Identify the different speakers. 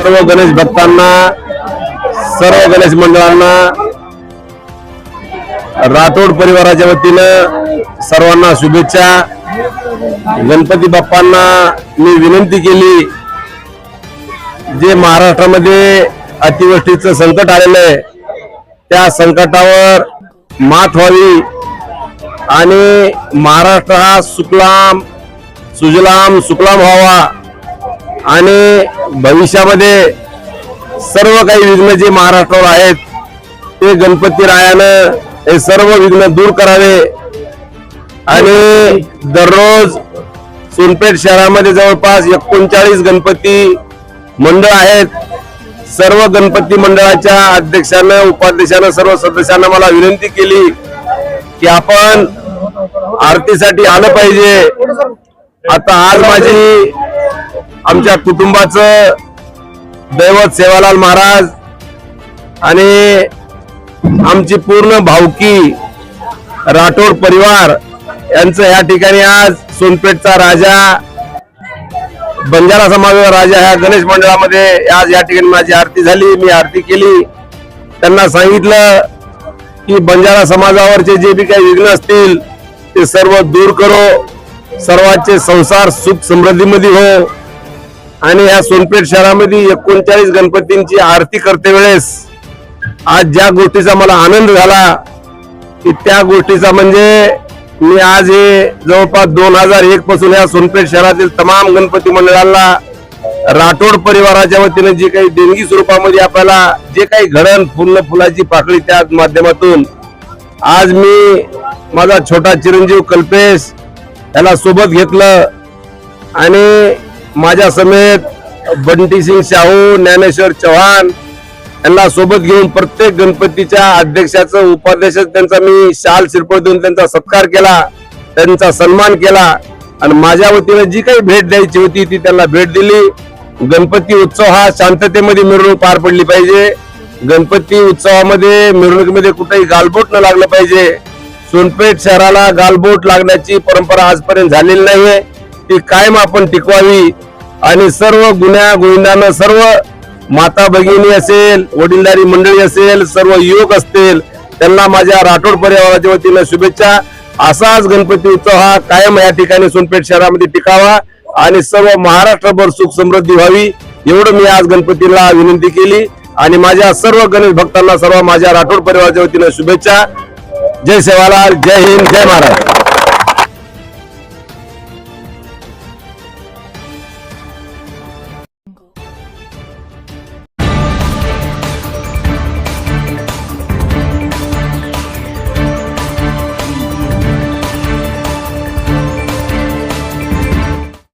Speaker 1: सर्व गणेश भक्तांना सर्व गणेश मंडळांना राठोड परिवाराच्या वतीनं सर्वांना शुभेच्छा. गणपती बाप्पांना मी विनंती केली जे महाराष्ट्रामध्ये अतिवृष्टीचं संकट आलेलं आहे त्या संकटावर मात व्हावी आणि महाराष्ट्र हा सुकलाम सुजलाम सुकलाम व्हावा. आणि भविष्यामध्ये सर्व काही विघ्न जे महाराष्ट्रावर आहेत ते गणपती रायानं हे सर्व विघ्न दूर करावे. आणि दररोज सोनपेठ शहरामध्ये जवळपास एकोणचाळीस गणपती मंडळ आहेत. सर्व गणपती मंडळाच्या अध्यक्षानं उपाध्यक्षानं सर्व सदस्यांना मला विनंती केली की आपण आरतीसाठी आलं पाहिजे. आता आज माझी आमच्या कुटुंबाचं दैवत सेवालाल महाराज आणि आमची पूर्ण भावकी राठोड परिवार यांचं या ठिकाणी आज सोनपेठचा राजा बंजारा समाजाचा राजा ह्या गणेश मंडळामध्ये आज या ठिकाणी माझी आरती झाली मी आरती केली. त्यांना सांगितलं की बंजारा समाजावरचे जे बी काही विघ्न असतील ते सर्व दूर करो. सर्वांचे संसार सुख समृद्धीमध्ये हो. आणि या सोनपेठ शहरामध्ये एकोणचाळीस गणपतींची आरती करते वेळेस आज ज्या गोष्टीचा मला आनंद झाला की त्या गोष्टीचा म्हणजे मी आज हे जवळपास दोन हजार एक पासून या सोनपेठ शहरातील तमाम गणपती मंडळांना राठोड परिवाराच्या वतीने जी काही देणगी स्वरूपामध्ये आपल्याला जे काही घडण फुल फुलाची पाकळी त्या माध्यमातून आज मी माझा छोटा चिरंजीव कल्पेश याला सोबत घेतलं आणि माझ्या समेत बंटी सिंग शाहू ज्ञानेश्वर चव्हाण यांना सोबत घेऊन प्रत्येक गणपतीच्या अध्यक्षाचं उपाध्यक्ष त्यांचा मी शाल शिरपळ देऊन त्यांचा सत्कार केला त्यांचा सन्मान केला. आणि माझ्या वतीनं जी काही भेट द्यायची होती ती त्यांना भेट दिली. गणपती उत्सव हा शांततेमध्ये मिरवणूक पार पडली पाहिजे. गणपती उत्सवामध्ये मिरवणुकीमध्ये कुठेही गालबोट न लागलं पाहिजे. सोनपेठ शहराला गालबोट लागण्याची परंपरा आजपर्यंत झालेली नाहीये. ती कायम आपण टिकवावी. आणि सर्व गुन्ह्या गोविंदानं सर्व माता भगिनी असेल वडीलधारी मंडळी असेल सर्व युवक असतील त्यांना माझ्या राठोड परिवाराच्या वतीनं शुभेच्छा. असाच गणपती उत्सव हा कायम या ठिकाणी सोनपेठ शहरामध्ये टिकावा आणि सर्व महाराष्ट्रभर सुख समृद्धी व्हावी. एवढं मी आज गणपतीला विनंती केली. आणि माझ्या सर्व गणेश भक्तांना सर्व माझ्या राठोड परिवाराच्या वतीनं शुभेच्छा. जय सेवालाल जय हिंद जय महाराज